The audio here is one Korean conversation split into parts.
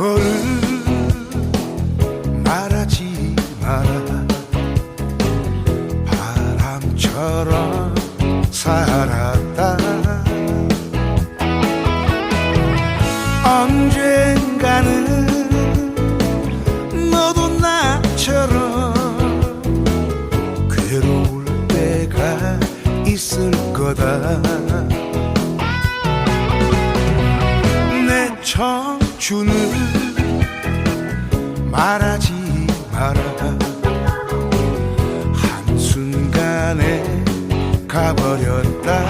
거를 말하지 마라. 바람처럼 살았다. 언젠가는 너도 나처럼 괴로울 때가 있을 거다. 가버렸다.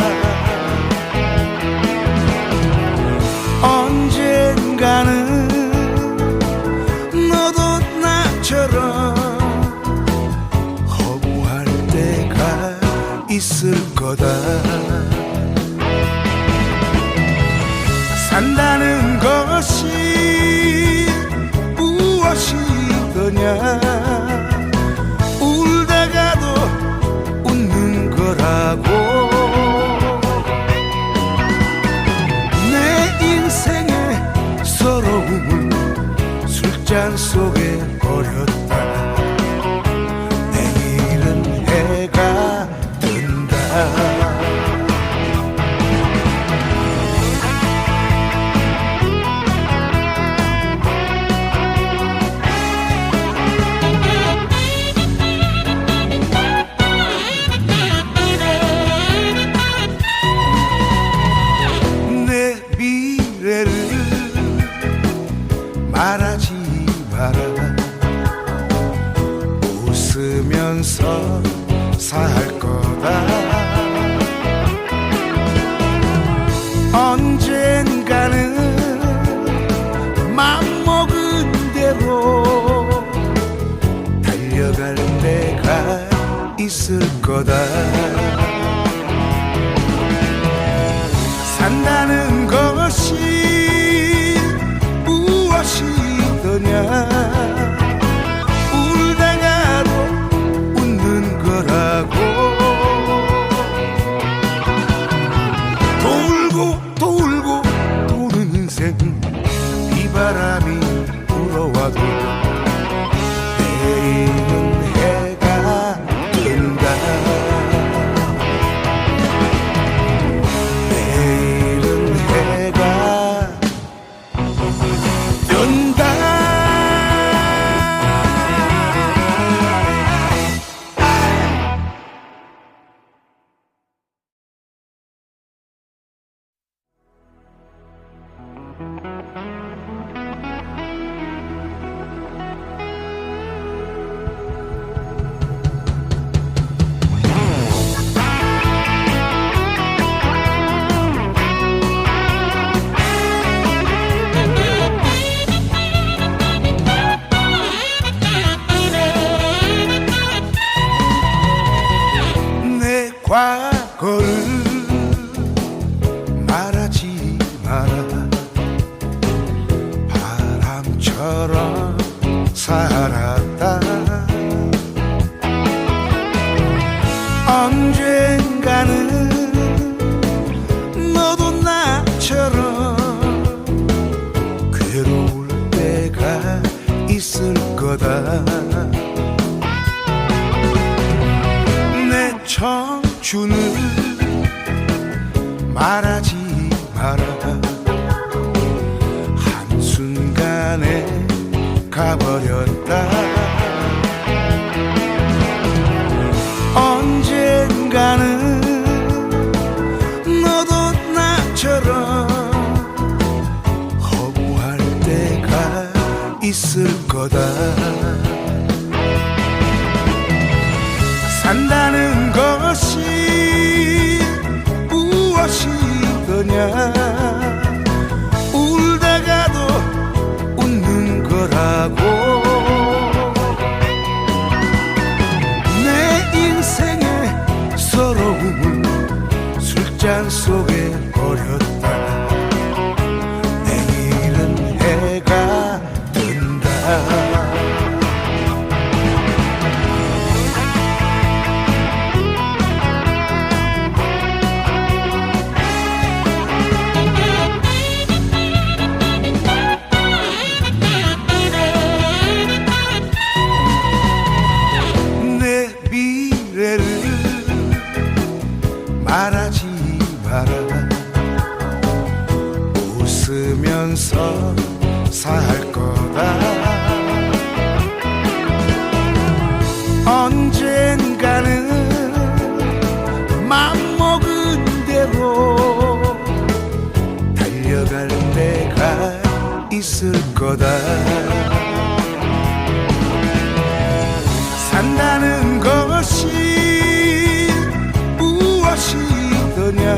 언젠가는 너도 나처럼 허무할 때가 있을 거다. 산다는 것이 인생의 서러움을 술잔 속에 버렸다 살 거다. 언젠가는 맘먹은 대로 달려갈 때가 있을 거다 비바 바람처럼 살았다. 언젠가는 너도 나처럼 괴로울 때가 있을 거다. 내 청춘을 말하지 버렸다. 언젠가는 너도 나처럼 허무할 때가 있을 거다 속에 버렸다. 내일은 해가 뜬다 웃으면서 살 거다. 언젠가는 맘먹은 대로 달려갈 때가 있을 거다. 산다는 것이 무엇이더냐?